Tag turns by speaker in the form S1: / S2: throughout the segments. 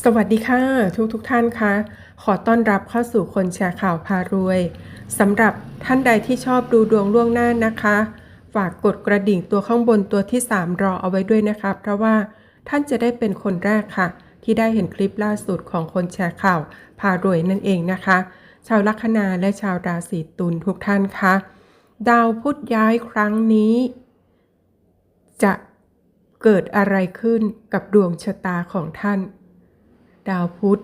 S1: สวัสดีค่ะ ทุกทุกท่านคะ ขอต้อนรับเข้าสู่คนแชร์ข่าวพารวยสำหรับท่านใดที่ชอบดูดวงล่วงหน้านะคะ ฝากกดกระดิ่งตัวข้างบนตัวที่ 3 รอเอาไว้ด้วยนะคะ เพราะว่าท่านจะได้เป็นคนแรกค่ะ ที่ได้เห็นคลิปล่าสุดของคนแชร์ข่าวพารวยนั่นเองนะคะ ชาวลัคนาและชาวราศีตุลทุกท่านคะดาวพุธย้ายครั้งนี้ จะเกิดอะไรขึ้นกับดวงชะตาของท่าน ดาวพุธ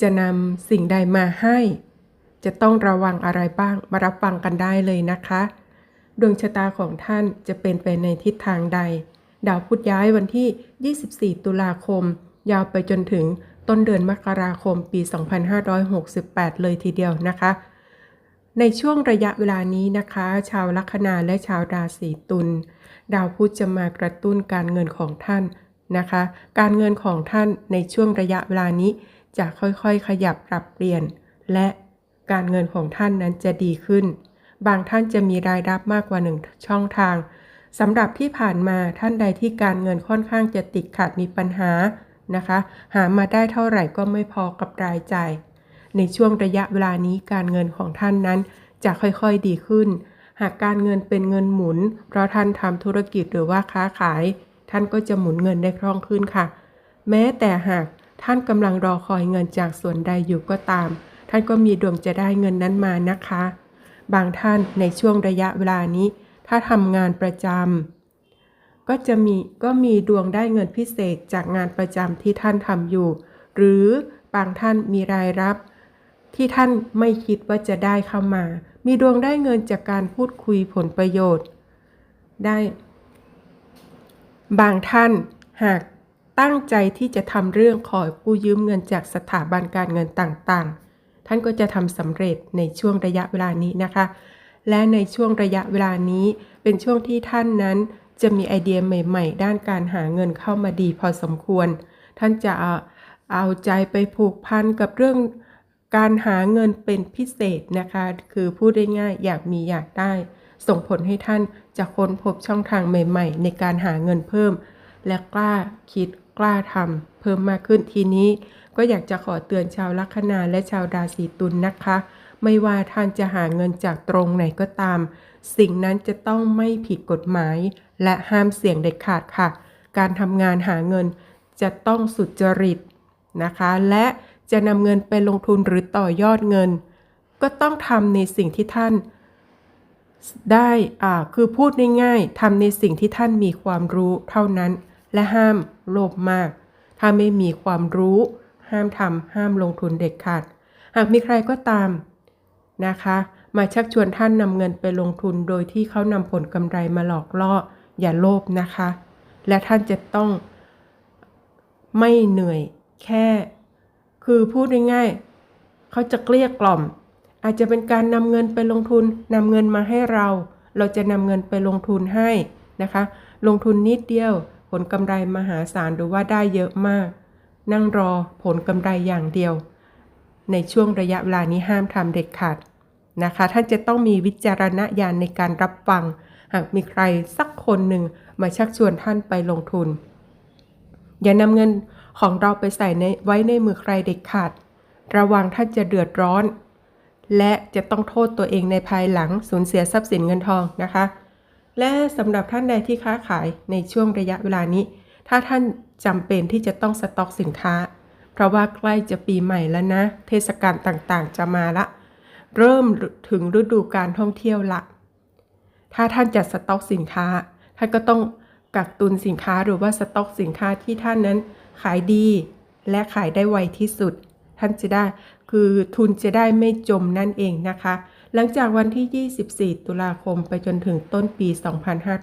S1: จะนำสิ่งใดมาให้ จะต้องระวังอะไรบ้างมารับฟังกันได้เลยนะคะ ดวงชะตาของท่านจะเป็นไปในทิศทางใด ดาวพุธย้ายวันที่ 24 ตุลาคม ยาวไปจนถึงต้นเดือนมกราคมปี 2568 เลยทีเดียวนะคะ ในช่วงระยะเวลานี้นะคะ ชาวลัคนาและชาวราศีตุลดาวพุธจะมากระตุ้นการเงินของท่าน นะคะ การเงินของท่านในช่วงระยะเวลานี้ จะค่อยๆ ขยับปรับเปลี่ยน และการเงินของท่านนั้นจะดีขึ้น บางท่านจะมีรายรับมากกว่าหนึ่งช่องทางสำหรับที่ผ่านมาท่านใดที่การเงินค่อนข้างจะติดขัดมีปัญหานะคะ หามาได้เท่าไหร่ก็ไม่พอกับรายจ่ายในช่วงระยะเวลานี้การเงินของท่านนั้นจะค่อยๆดีขึ้น หากการเงินเป็นเงินหมุน เพราะท่านทำธุรกิจหรือว่าค้าขาย ท่านก็จะหมุนเงินได้คล่องขึ้นค่ะ แม้แต่หากท่านกำลังรอคอยเงินจากส่วนใดอยู่ก็ตาม ท่านก็มีดวงจะได้เงินนั้นมานะคะ บางท่านในช่วงระยะเวลานี้ ถ้าทำงานประจำก็จะมีก็มีดวงได้เงินพิเศษจากงานประจำที่ท่านทำอยู่ หรือบางท่านมีรายรับ ที่ท่านไม่คิดว่าจะได้เข้ามา มีดวงได้เงินจากการพูดคุยผลประโยชน์ ได้ บางท่านหากตั้งใจที่จะทำเรื่องขอกู้ยืมเงินจากสถาบันการเงินต่างๆ ท่านก็จะทำสำเร็จในช่วงระยะเวลานี้นะคะ และในช่วงระยะเวลานี้เป็นช่วงที่ท่านนั้นจะมีไอเดียใหม่ ๆ ด้านการหาเงินเข้ามาดีพอสมควร ท่านจะเอาเอาใจไปผูกพันกับเรื่องการหาเงินเป็นพิเศษนะคะ คือพูดได้ง่ายอยากมีอยากได้ ส่งผลให้ท่านจะค้นพบช่องทางใหม่ ๆ ในการหาเงินเพิ่ม และกล้าคิดกล้าทำเพิ่มมากขึ้นทีนี้ ก็อยากจะขอเตือนชาวลัคนาและชาวราศีตุลนนะคะ ไม่ว่าท่านจะหาเงินจากตรงไหนก็ตาม สิ่งนั้นจะต้องไม่ผิดกฎหมาย และห้ามเสี่ยงเด็ดขาดค่ะ การทำงานหาเงินจะต้องสุจริตนะคะ และจะนำเงินไปลงทุนหรือต่อยอดเงิน ก็ต้องทำในสิ่งที่ท่าน ได้อ่าคือพูดง่ายๆทำในสิ่งที่ท่านมีความรู้เท่านั้น และห้ามโลภมาก ถ้าไม่มีความรู้ ห้ามทำห้ามลงทุนเด็ดขาด หากมีใครก็ตามนะคะ มาชักชวนท่านนำเงินไปลงทุนโดยที่เขานำผลกำไรมาหลอกล่อ อย่าโลภนะคะ และท่านจะต้องไม่เหนื่อยแค่ คือพูดง่ายๆเขาจะเกลี้ยกล่อม อาจจะเป็นการนำเงินไปลงทุนนำเงินมาให้เรา เราจะนำเงินไปลงทุนให้นะคะ ลงทุนนิดเดียว ผลกำไรมหาศาลหรือว่าได้เยอะมาก นั่งรอผลกำไรอย่างเดียว ในช่วงระยะเวลานี้ห้ามทำเด็ดขาดนะคะ ท่านจะต้องมีวิจารณญาณในการรับฟัง หากมีใครสักคนหนึ่งมาชักชวนท่านไปลงทุน อย่านำเงินของเราไปใส่ในไว้ในมือใครเด็ดขาด ระวังท่านจะเดือดร้อน และจะต้องโทษตัวเองในภายหลังสูญเสียทรัพย์สินเงินทองนะคะ และสำหรับท่านใดที่ค้าขายในช่วงระยะเวลานี้ ถ้าท่านจำเป็นที่จะต้องสต็อกสินค้า เพราะว่าใกล้จะปีใหม่แล้วนะ เทศกาลต่างๆ จะมาละ เริ่มถึงฤดูการท่องเที่ยวละ ถ้าท่านจะสต็อกสินค้า ท่านก็ต้องกักตุนสินค้าหรือว่าสต็อกสินค้าที่ท่านนั้นขายดี และขายได้ไวที่สุด ท่านจะได้ คือทุนจะได้ไม่จมนั่นเองนะคะ หลังจากวันที่ 24 ตุลาคมไปจนถึงต้นปี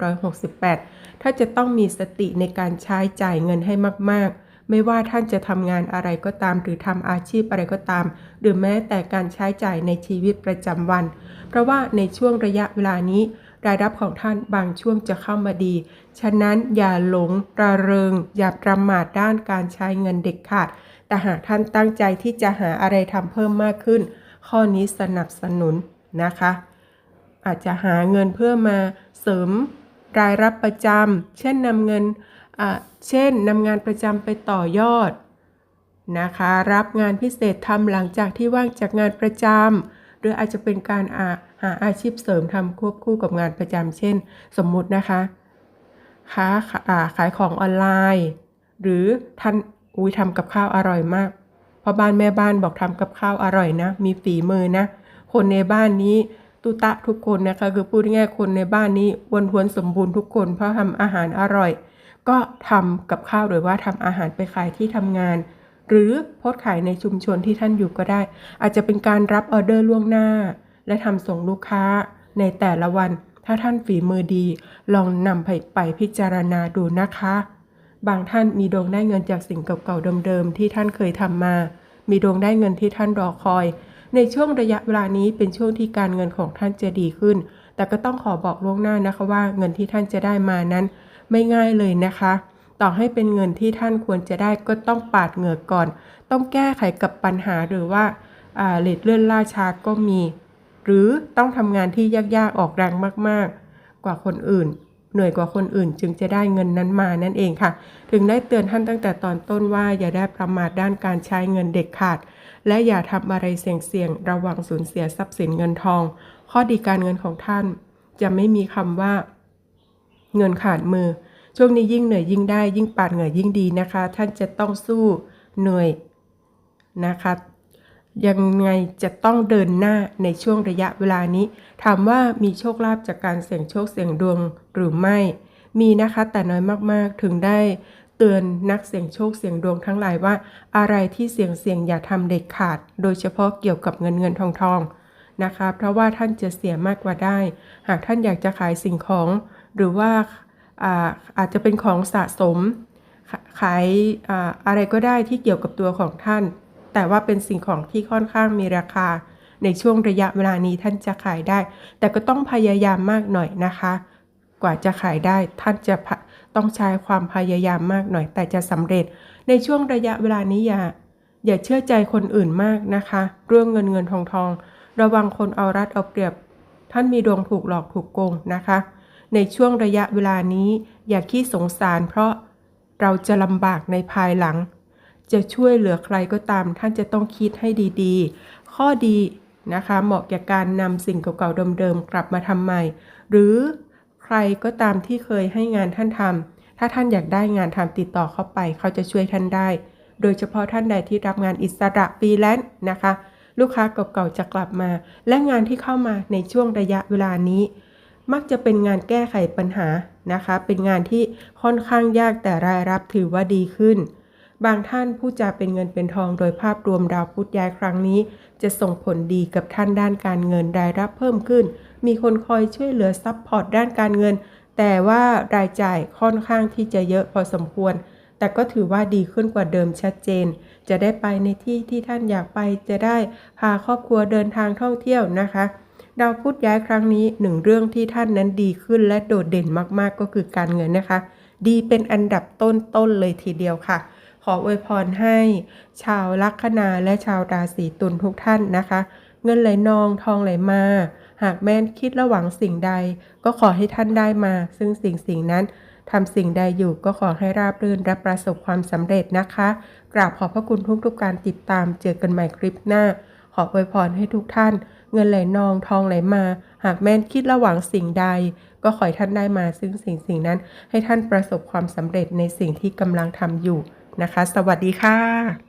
S1: 2568 ถ้าจะต้องมีสติในการใช้จ่ายเงินให้มาก ๆไม่ว่าท่านจะทำงานอะไรก็ตาม หรือทำอาชีพอะไรก็ตาม หรือแม้แต่การใช้จ่ายในชีวิตประจำวัน เพราะว่าในช่วงระยะเวลานี้ รายรับของท่านบางช่วงจะเข้ามาดี ฉะนั้นอย่าหลงระเริง อย่าประมาทด้านการใช้เงินเด็ดขาด แต่หากท่านตั้งใจที่จะหาอะไรทำเพิ่มมากขึ้น ข้อนี้สนับสนุนนะคะ อาจจะหาเงินเพื่อมาเสริมรายรับประจำเช่นนำเงินอ่าเช่นนำงานประจำไปต่อยอดนะคะ รับงานพิเศษทำหลังจากที่ว่างจากงานประจำหรืออาจจะเป็นการาหาอาชีพเสริมทำควบคู่กับงานประจำเช่น สมมุตินะคะค้าอ่าขายของออนไลน์ หรือท่าน อุ้ยทำกับข้าวอร่อยมากพ่อบ้านแม่บ้านบอกทำกับข้าวอร่อยนะ มีฝีมือนะ คนในบ้านนี้ตุตะทุกคนนะคะ คือพูดง่ายคนในบ้านนี้วนทวนสมบูรณ์ทุกคน เพราะทำอาหารอร่อย ก็ทำกับข้าวหรือว่าทำอาหารไปขายที่ทำงาน หรือโพสขายในชุมชนที่ท่านอยู่ก็ได้ อาจจะเป็นการรับออเดอร์ล่วงหน้า และทำส่งลูกค้าในแต่ละวัน ถ้าท่านฝีมือดี ลองนำไปไปพิจารณาดูนะคะ บางท่านมีดวงได้เงินจากสิ่งเก่าๆเดิมๆที่ท่านเคยทำมา มีดวงได้เงินที่ท่านรอคอย ในช่วงระยะเวลานี้เป็นช่วงที่การเงินของท่านจะดีขึ้น แต่ก็ต้องขอบอกล่วงหน้านะคะว่าเงินที่ท่านจะได้มานั้น ไม่ง่ายเลยนะคะ ต่อให้เป็นเงินที่ท่านควรจะได้ก็ต้องปาดเหงื่อก่อน ต้องแก้ไขกับปัญหาหรือว่าอ่าเลทเลื่อนล่าช้าก็มี หรือต้องทำงานที่ยากๆออกแรงมากๆ กว่าคนอื่น เหนื่อยกว่าคนอื่นจึงจะได้เงินนั้นมานั่นเองค่ะ ถึงได้เตือนท่านตั้งแต่ตอนต้นว่าอย่าได้ประมาทด้านการใช้เงินเด็กขาด และอย่าทำอะไรเสี่ยงๆระวังสูญเสียทรัพย์สินเงินทอง ข้อดีการเงินของท่าน จะไม่มีคำว่า เงินขาดมือ ช่วงนี้ยิ่งเหนื่อยยิ่งได้ยิ่งปาดเหงื่อยิ่งดีนะคะ ท่านจะต้องสู้เหนื่อยนะคะ ยังไงจะต้องเดินหน้าในช่วงระยะเวลานี้ ถามว่ามีโชคลาภจากการเสี่ยงโชคเสี่ยงดวงหรือไม่ มีนะคะแต่น้อยมากๆถึงได้เตือนนักเสี่ยงโชคเสี่ยงดวงทั้งหลายว่า อะไรที่เสี่ยงเสี่ยงอย่าทำเด็ดขาด โดยเฉพาะเกี่ยวกับเงินเงินทองทองนะคะ เพราะว่าท่านจะเสียมากกว่าได้ หากท่านอยากจะขายสิ่งของ หรือว่าอาอาจจะเป็นของสะสม ขายออะไรก็ได้ที่เกี่ยวกับตัวของท่าน แต่ว่าเป็นสิ่งของที่ค่อนข้างมีราคา ในช่วงระยะเวลานี้ท่านจะขายได้ แต่ก็ต้องพยายามมากหน่อยนะคะ กว่าจะขายได้ท่านจะต้องใช้ความพยายามมากหน่อย แต่จะสำเร็จ ในช่วงระยะเวลานี้อย่าอย่าเชื่อใจคนอื่นมากนะคะ เรื่องเงินเงินทองทอง ระวังคนเอารัดเอาเปรียบ ท่านมีดวงถูกหลอกถูกโกงนะคะ ในช่วงระยะเวลานี้ อย่าขี้สงสารเพราะเราจะลำบากในภายหลัง จะช่วยเหลือใครก็ตาม ท่านจะต้องคิดให้ดีๆ ข้อดีนะคะ เหมาะแก่การนำสิ่งเก่าๆเดิมๆกลับมาทำใหม่ หรือใครก็ตามที่เคยให้งานท่านทำถ้าท่านอยากได้งานทำติดต่อเข้าไป เขาจะช่วยท่านได้ โดยเฉพาะท่านใดที่รับงานอิสระฟรีแลนซ์นะคะ ลูกค้าเก่าๆจะกลับมา และงานที่เข้ามาในช่วงระยะเวลานี้ มักจะเป็นงานแก้ไขปัญหานะคะ เป็นงานที่ค่อนข้างยากแต่รายรับถือว่าดีขึ้น บางท่านผู้จะเป็นเงินเป็นทองโดยภาพรวมดาวพุธย้ายครั้งนี้ จะส่งผลดีกับท่านด้านการเงินรายรับเพิ่มขึ้น มีคนคอยช่วยเหลือซัพพอร์ตด้านการเงิน แต่ว่ารายจ่ายค่อนข้างที่จะเยอะพอสมควร แต่ก็ถือว่าดีขึ้นกว่าเดิมชัดเจน จะได้ไปในที่ที่ท่านอยากไปจะได้พาครอบครัวเดินทางท่องเที่ยวนะคะดาวพุธย้ายครั้งนี้หนึ่งเรื่องที่ท่านนั้นดีขึ้นและโดดเด่นมากๆก็คือการเงินนะคะ ดีเป็นอันดับต้นๆเลยทีเดียวค่ะ ขออวยพรให้ ชาวลัคนาและชาวราศีตุลทุกท่านนะคะ เงินไหลนองทองไหลมา หากแม่นคิดระหวังสิ่งใด ก็ขอให้ท่านได้มา ซึ่งสิ่งสิ่งนั้นทำสิ่งใดอยู่ก็ขอให้ราบรื่นและประสบความสำเร็จนะคะ กราบขอบพระคุณทุกๆการติดตามเจอกันใหม่คลิปหน้า ขออวยพรให้ทุกท่าน เงินไหลนองทองไหลมา หากแม่นคิดระหวังสิ่งใด ก็ขอให้ท่านได้มาซึ่งสิ่งสิ่งนั้น ให้ท่านประสบความสำเร็จในสิ่งที่กำลังทำอยู่ นะคะ สวัสดีค่ะ